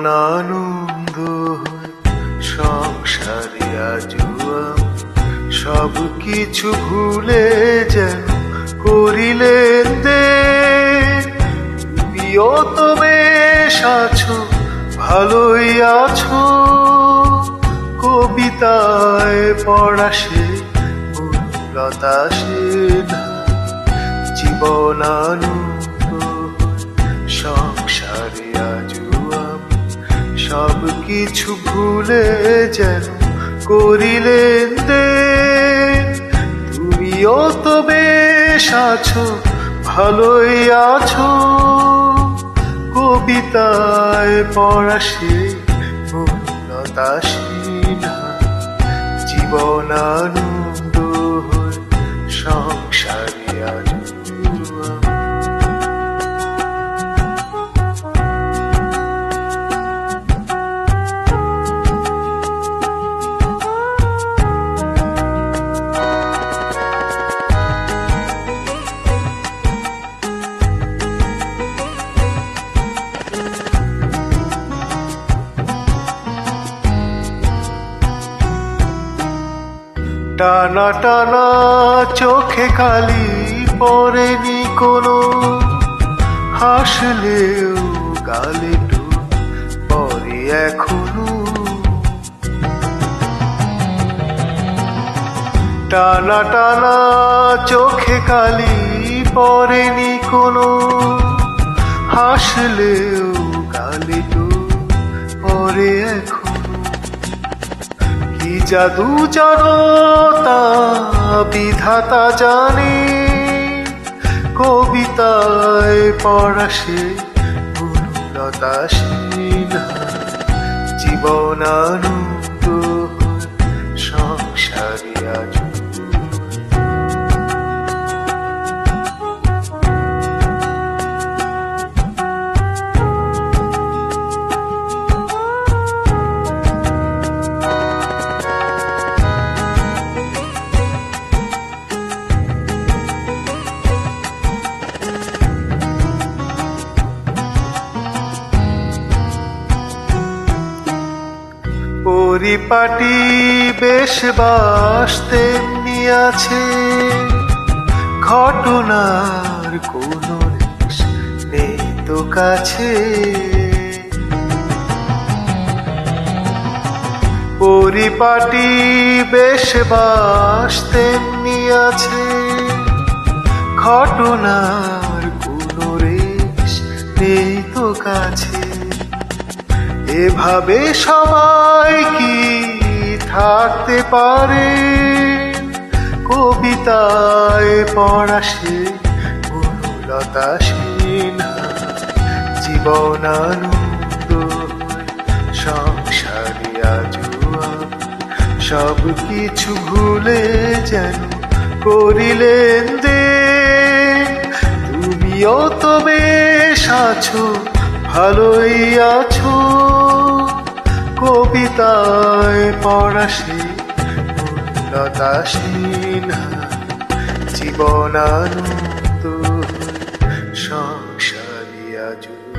জীবনানন্দ সংসারে আজুয়া সব কিছু ভুলে যেন করিলেন দে। বেশ আছো, ভালোই আছো। কবিতায় পড়া সে লতা সেনা জীবনানন্দ সব কিছু ভুলে যেন করিলেন দে। তুমিও তো বেশ আছো, ভালোই আছো। কবিতায় পড়া সে লতা সিনহা জীবনানন্দ হয়ে টানা টানা চোখে কালি পড়েনি কোনো। হাসলেও গালে পরে এখনও। টানা টানা চোখে কালি পড়েনি কোনো। হাসলেও জাদু জড়তা বিধাতা জানে কবিতায় পড়াশে সে লতা সিনহা জীবনানন্দ সংসারে পরিপাটি বেশ বাস তেমনি আছে। ঘটনার কোনো তো কাছে। পরিপাটি বেশ বাস তেমনি আছে। ঘটনার কোনো রেশ নেই তো কাছে। এভাবে সবাই পারে কবিতায় পড়া সে সিনহা জীবনানন্দ সংসারে আজু আমি সব কিছু ভুলে যেন করিলেন দে তুমিও তো বেশ আছো, ভালোই আছো। কবিতায় পড়া জীবনানন্দ সংসারী আজু